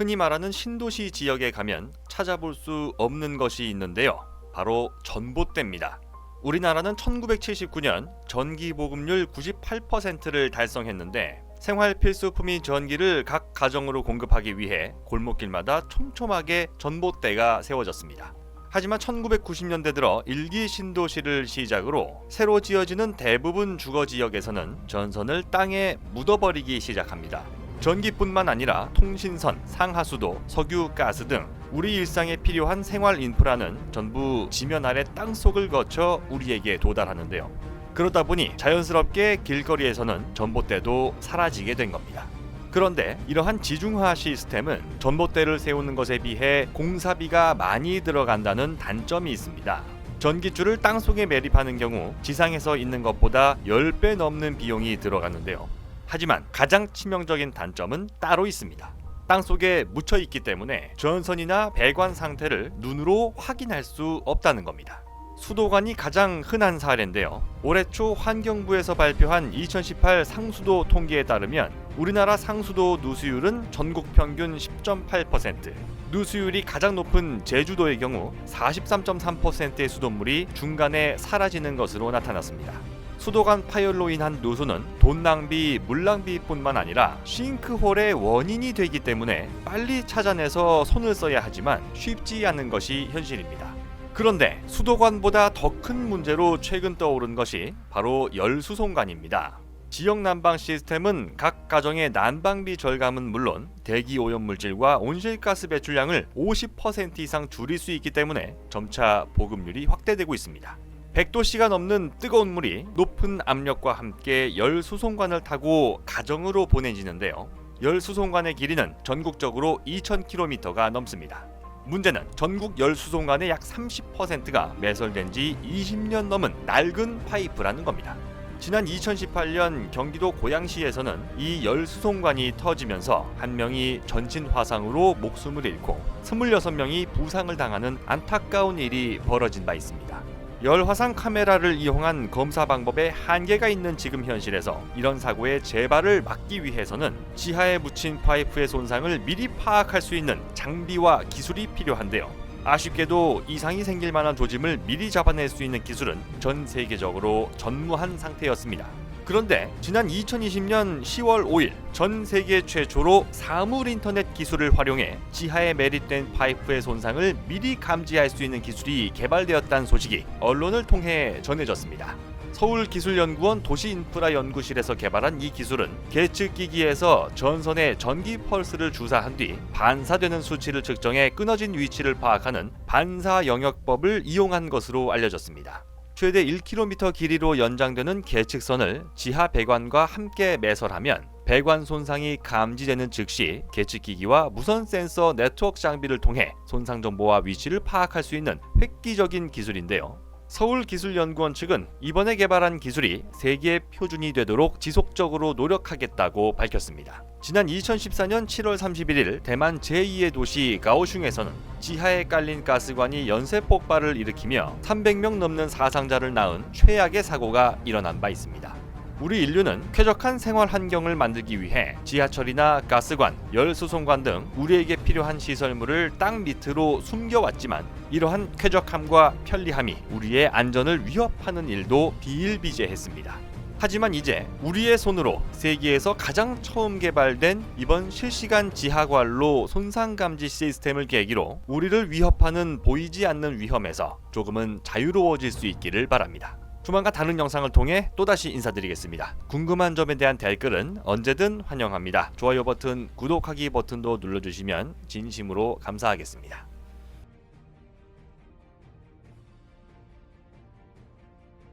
흔히 말하는 신도시 지역에 가면 찾아볼 수 없는 것이 있는데요. 바로 전봇대입니다. 우리나라는 1979년 전기 보급률 98%를 달성했는데 생활 필수품인 전기를 각 가정으로 공급하기 위해 골목길마다 촘촘하게 전봇대가 세워졌습니다. 하지만 1990년대 들어 일기 신도시를 시작으로 새로 지어지는 대부분 주거 지역에서는 전선을 땅에 묻어버리기 시작합니다. 전기뿐만 아니라 통신선, 상하수도, 석유, 가스 등 우리 일상에 필요한 생활 인프라는 전부 지면 아래 땅 속을 거쳐 우리에게 도달하는데요. 그러다 보니 자연스럽게 길거리에서는 전봇대도 사라지게 된 겁니다. 그런데 이러한 지중화 시스템은 전봇대를 세우는 것에 비해 공사비가 많이 들어간다는 단점이 있습니다. 전기줄을 땅 속에 매립하는 경우 지상에서 있는 것보다 10배 넘는 비용이 들어가는데요. 하지만 가장 치명적인 단점은 따로 있습니다. 땅 속에 묻혀 있기 때문에 전선이나 배관 상태를 눈으로 확인할 수 없다는 겁니다. 수도관이 가장 흔한 사례인데요. 올해 초 환경부에서 발표한 2018 상수도 통계에 따르면 우리나라 상수도 누수율은 전국 평균 10.8%, 누수율이 가장 높은 제주도의 경우 43.3%의 수돗물이 중간에 사라지는 것으로 나타났습니다. 수도관 파열로 인한 누수는 돈 낭비, 물 낭비뿐만 아니라 싱크홀의 원인이 되기 때문에 빨리 찾아내서 손을 써야 하지만 쉽지 않은 것이 현실입니다. 그런데 수도관보다 더 큰 문제로 최근 떠오른 것이 바로 열수송관입니다. 지역 난방 시스템은 각 가정의 난방비 절감은 물론 대기 오염 물질과 온실가스 배출량을 50% 이상 줄일 수 있기 때문에 점차 보급률이 확대되고 있습니다. 100도씨가 넘는 뜨거운 물이 높은 압력과 함께 열 수송관을 타고 가정으로 보내지는데요. 열 수송관의 길이는 전국적으로 2,000km가 넘습니다. 문제는 전국 열 수송관의 약 30%가 매설된 지 20년 넘은 낡은 파이프라는 겁니다. 지난 2018년 경기도 고양시에서는 이 열 수송관이 터지면서 한 명이 전신 화상으로 목숨을 잃고 26명이 부상을 당하는 안타까운 일이 벌어진 바 있습니다. 열 화상 카메라를 이용한 검사 방법에 한계가 있는 지금 현실에서 이런 사고의 재발을 막기 위해서는 지하에 묻힌 파이프의 손상을 미리 파악할 수 있는 장비와 기술이 필요한데요. 아쉽게도 이상이 생길 만한 조짐을 미리 잡아낼 수 있는 기술은 전 세계적으로 전무한 상태였습니다. 그런데 지난 2020년 10월 5일 전 세계 최초로 사물 인터넷 기술을 활용해 지하에 매립된 파이프의 손상을 미리 감지할 수 있는 기술이 개발되었다는 소식이 언론을 통해 전해졌습니다. 서울기술연구원 도시인프라연구실에서 개발한 이 기술은 계측기기에서 전선에 전기 펄스를 주사한 뒤 반사되는 수치를 측정해 끊어진 위치를 파악하는 반사 영역법을 이용한 것으로 알려졌습니다. 최대 1km 길이로 연장되는 계측선을 지하 배관과 함께 매설하면 배관 손상이 감지되는 즉시 계측기기와 무선 센서 네트워크 장비를 통해 손상 정보와 위치를 파악할 수 있는 획기적인 기술인데요. 서울기술연구원 측은 이번에 개발한 기술이 세계 표준이 되도록 지속적으로 노력하겠다고 밝혔습니다. 지난 2014년 7월 31일 대만 제2의 도시 가오슝에서는 지하에 깔린 가스관이 연쇄 폭발을 일으키며 300명 넘는 사상자를 낳은 최악의 사고가 일어난 바 있습니다. 우리 인류는 쾌적한 생활 환경을 만들기 위해 지하철이나 가스관, 열수송관 등 우리에게 필요한 시설물을 땅 밑으로 숨겨왔지만 이러한 쾌적함과 편리함이 우리의 안전을 위협하는 일도 비일비재했습니다. 하지만 이제 우리의 손으로 세계에서 가장 처음 개발된 이번 실시간 지하관로 손상 감지 시스템을 계기로 우리를 위협하는 보이지 않는 위험에서 조금은 자유로워질 수 있기를 바랍니다. 조만간 다른 영상을 통해 또다시 인사드리겠습니다. 궁금한 점에 대한 댓글은 언제든 환영합니다. 좋아요 버튼, 구독하기 버튼도 눌러주시면 진심으로 감사하겠습니다.